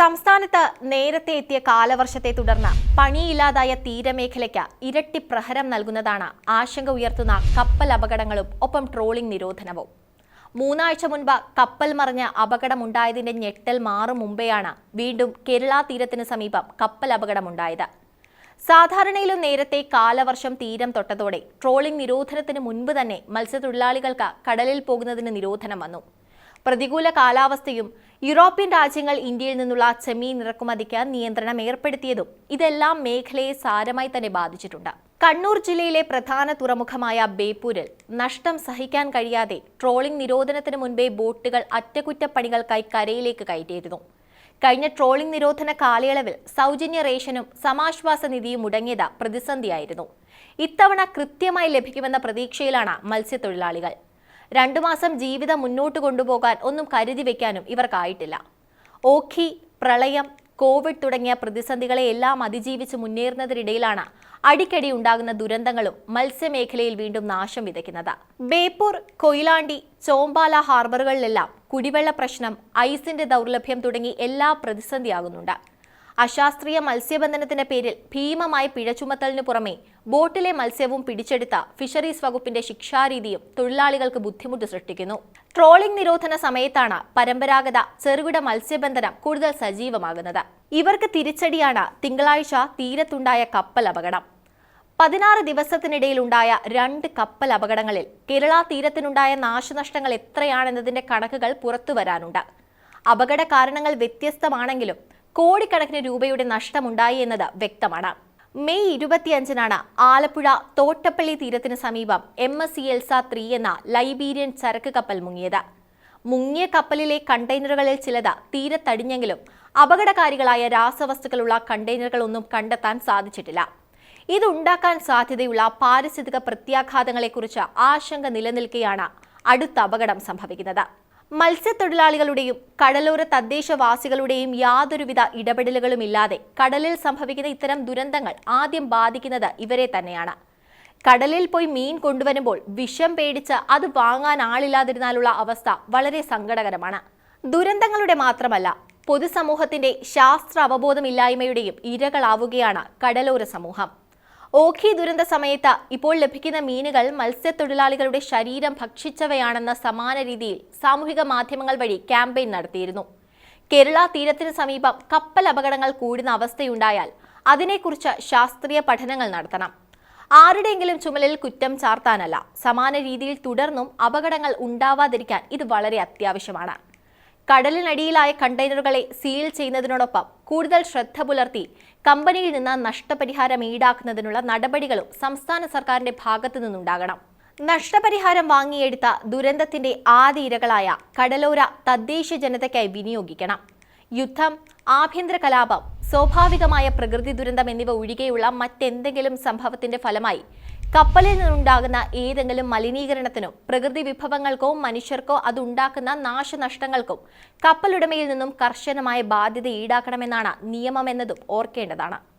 സംസ്ഥാനത്ത് നേരത്തെ എത്തിയ കാലവർഷത്തെ തുടർന്ന് പണിയില്ലാതായ തീരമേഖലയ്ക്ക് ഇരട്ടി പ്രഹരം നൽകുന്നതാണ് ആശങ്ക ഉയർത്തുന്ന കപ്പൽ അപകടങ്ങളും ഒപ്പം ട്രോളിംഗ് നിരോധനവും. മൂന്നാഴ്ച മുൻപ് കപ്പൽ മറിഞ്ഞ് അപകടമുണ്ടായതിന്റെ ഞെട്ടൽ മാറും മുമ്പെയാണ് വീണ്ടും കേരള തീരത്തിന് സമീപം കപ്പൽ അപകടമുണ്ടായത്. സാധാരണയിലും നേരത്തെ കാലവർഷം തീരം തൊട്ടതോടെ ട്രോളിംഗ് നിരോധനത്തിന് മുൻപ് തന്നെ മത്സ്യത്തൊഴിലാളികൾക്ക് കടലിൽ പോകുന്നതിന് നിരോധനം വന്നു. പ്രതികൂല കാലാവസ്ഥയും യൂറോപ്യൻ രാജ്യങ്ങൾ ഇന്ത്യയിൽ നിന്നുള്ള ചെമ്മീൻ ഇറക്കുമതിക്ക് നിയന്ത്രണം ഏർപ്പെടുത്തിയതും ഇതെല്ലാം മേഖലയെ സാരമായി തന്നെ ബാധിച്ചിട്ടുണ്ട്. കണ്ണൂർ ജില്ലയിലെ പ്രധാന തുറമുഖമായ ബേപ്പൂരിൽ നഷ്ടം സഹിക്കാൻ കഴിയാതെ ട്രോളിംഗ് നിരോധനത്തിന് മുൻപേ ബോട്ടുകൾ അറ്റകുറ്റപ്പണികൾക്കായി കരയിലേക്ക് കയറ്റിയിരുന്നു. കഴിഞ്ഞ ട്രോളിംഗ് നിരോധന കാലയളവിൽ സൗജന്യ റേഷനും സമാശ്വാസ നിധിയും മുടങ്ങിയത് പ്രതിസന്ധിയായിരുന്നു. ഇത്തവണ കൃത്യമായി ലഭിക്കുമെന്ന പ്രതീക്ഷയിലാണ് മത്സ്യത്തൊഴിലാളികൾ. രണ്ടു മാസം ജീവിതം മുന്നോട്ട് കൊണ്ടുപോകാൻ ഒന്നും കരുതി വെക്കാനും ഇവർക്കായിട്ടില്ല. ഓഖി പ്രളയം കോവിഡ് തുടങ്ങിയ പ്രതിസന്ധികളെ എല്ലാം അതിജീവിച്ച് മുന്നേറുന്നതിനിടയിലാണ് അടിക്കടി ഉണ്ടാകുന്ന ദുരന്തങ്ങളും മത്സ്യമേഖലയിൽ വീണ്ടും നാശം വിതയ്ക്കുന്നത്. ബേപ്പൂർ കൊയിലാണ്ടി ചോമ്പാല ഹാർബറുകളിലെല്ലാം കുടിവെള്ള പ്രശ്നം ഐസിന്റെ ദൗർലഭ്യം തുടങ്ങി എല്ലാ പ്രതിസന്ധിയാകുന്നുണ്ട്. അശാസ്ത്രീയ മത്സ്യബന്ധനത്തിന്റെ പേരിൽ ഭീമമായി പിഴ ചുമത്തലിനു പുറമെ ബോട്ടിലെ മത്സ്യവും പിടിച്ചെടുത്ത ഫിഷറീസ് വകുപ്പിന്റെ ശിക്ഷാരീതിയും തൊഴിലാളികൾക്ക് ബുദ്ധിമുട്ട് സൃഷ്ടിക്കുന്നു. ട്രോളിംഗ് നിരോധന സമയത്താണ് പരമ്പരാഗത ചെറുകിട മത്സ്യബന്ധനം കൂടുതൽ സജീവമാകുന്നത്. ഇവർക്ക് തിരിച്ചടിയാണ് തിങ്കളാഴ്ച തീരത്തുണ്ടായ കപ്പൽ അപകടം. പതിനാറ് ദിവസത്തിനിടയിലുണ്ടായ രണ്ട് കപ്പൽ അപകടങ്ങളിൽ കേരള തീരത്തിനുണ്ടായ നാശനഷ്ടങ്ങൾ എത്രയാണെന്നതിന്റെ കണക്കുകൾ പുറത്തുവരാനുണ്ട് അപകട കാരണങ്ങൾ വ്യത്യസ്തമാണെങ്കിലും കോടിക്കണക്കിന് രൂപയുടെ നഷ്ടമുണ്ടായി എന്നത് വ്യക്തമാണ്. മെയ് ഇരുപത്തിയഞ്ചിനാണ് ആലപ്പുഴ തോട്ടപ്പള്ളി തീരത്തിന് സമീപം M S C Elsa three എന്ന ലൈബീരിയൻ ചരക്ക് കപ്പൽ മുങ്ങിയത്. മുങ്ങിയ കപ്പലിലെ കണ്ടെയ്നറുകളിൽ ചിലത് തീരത്തടിഞ്ഞെങ്കിലും അപകടകാരികളായ രാസവസ്തുക്കളുള്ള കണ്ടെയ്നറുകളൊന്നും കണ്ടെത്താൻ സാധിച്ചിട്ടില്ല. ഇതുണ്ടാക്കാൻ സാധ്യതയുള്ള പാരിസ്ഥിതിക പ്രത്യാഘാതങ്ങളെക്കുറിച്ച് ആശങ്ക നിലനിൽക്കെയാണ് അടുത്ത അപകടം സംഭവിക്കുന്നത്. മത്സ്യത്തൊഴിലാളികളുടെയും കടലോര തദ്ദേശവാസികളുടെയും യാതൊരുവിധ ഇടപെടലുകളുമില്ലാതെ കടലിൽ സംഭവിക്കുന്ന ഇത്തരം ദുരന്തങ്ങൾ ആദ്യം ബാധിക്കുന്നത് ഇവരെ തന്നെയാണ്. കടലിൽ പോയി മീൻ കൊണ്ടുവരുമ്പോൾ വിഷം പേടിച്ച് അത് വാങ്ങാൻ ആളില്ലാതിരുന്നാലുള്ള അവസ്ഥ വളരെ സങ്കടകരമാണ്. ദുരന്തങ്ങളുടെ മാത്രമല്ല പൊതുസമൂഹത്തിന്റെ ശാസ്ത്ര അവബോധമില്ലായ്മയുടെയും ഇരകളാവുകയാണ് കടലോര സമൂഹം. ഓഖി ദുരന്ത സമയത്ത് ഇപ്പോൾ ലഭിക്കുന്ന മീനുകൾ മത്സ്യത്തൊഴിലാളികളുടെ ശരീരം ഭക്ഷിച്ചവയാണെന്ന സമാന രീതിയിൽ സാമൂഹിക മാധ്യമങ്ങൾ വഴി ക്യാമ്പയിൻ നടത്തിയിരുന്നു. കേരള തീരത്തിന് സമീപം കപ്പൽ അപകടങ്ങൾ കൂടുന്ന അവസ്ഥയുണ്ടായാൽ അതിനെക്കുറിച്ച് ശാസ്ത്രീയ പഠനങ്ങൾ നടത്തണം. ആരുടെയെങ്കിലും ചുമലിൽ കുറ്റം ചാർത്താനല്ല. സമാന രീതിയിൽ തുടർന്നും അപകടങ്ങൾ ഉണ്ടാവാതിരിക്കാൻ ഇത് വളരെ അത്യാവശ്യമാണ്. കടലിനടിയിലായ കണ്ടെയ്നറുകളെ സീൽ ചെയ്യുന്നതിനോടൊപ്പം കൂടുതൽ ശ്രദ്ധ പുലർത്തി കമ്പനിയിൽ നിന്ന് നഷ്ടപരിഹാരം ഈടാക്കുന്നതിനുള്ള നടപടികളും സംസ്ഥാന സർക്കാരിന്റെ ഭാഗത്തു നിന്നുണ്ടാകണം. നഷ്ടപരിഹാരം വാങ്ങിയെടുത്ത ദുരന്തത്തിന്റെ ആദ്യ ഇരകളായ കടലോര തദ്ദേശ ജനതയ്ക്കായി വിനിയോഗിക്കണം. യുദ്ധം ആഭ്യന്തര കലാപം സ്വാഭാവികമായ പ്രകൃതി ദുരന്തം എന്നിവ ഒഴികെയുള്ള മറ്റെന്തെങ്കിലും സംഭവത്തിന്റെ ഫലമായി കപ്പലിൽ നിന്നുണ്ടാകുന്ന ഏതെങ്കിലും മലിനീകരണത്തിനോ പ്രകൃതി വിഭവങ്ങൾക്കോ മനുഷ്യർക്കോ അതുണ്ടാക്കുന്ന നാശനഷ്ടങ്ങൾക്കും കപ്പലുടമയിൽ നിന്നും കർശനമായ ബാധ്യത ഈടാക്കണമെന്നാണ് നിയമമെന്നതും ഓർക്കേണ്ടതാണ്.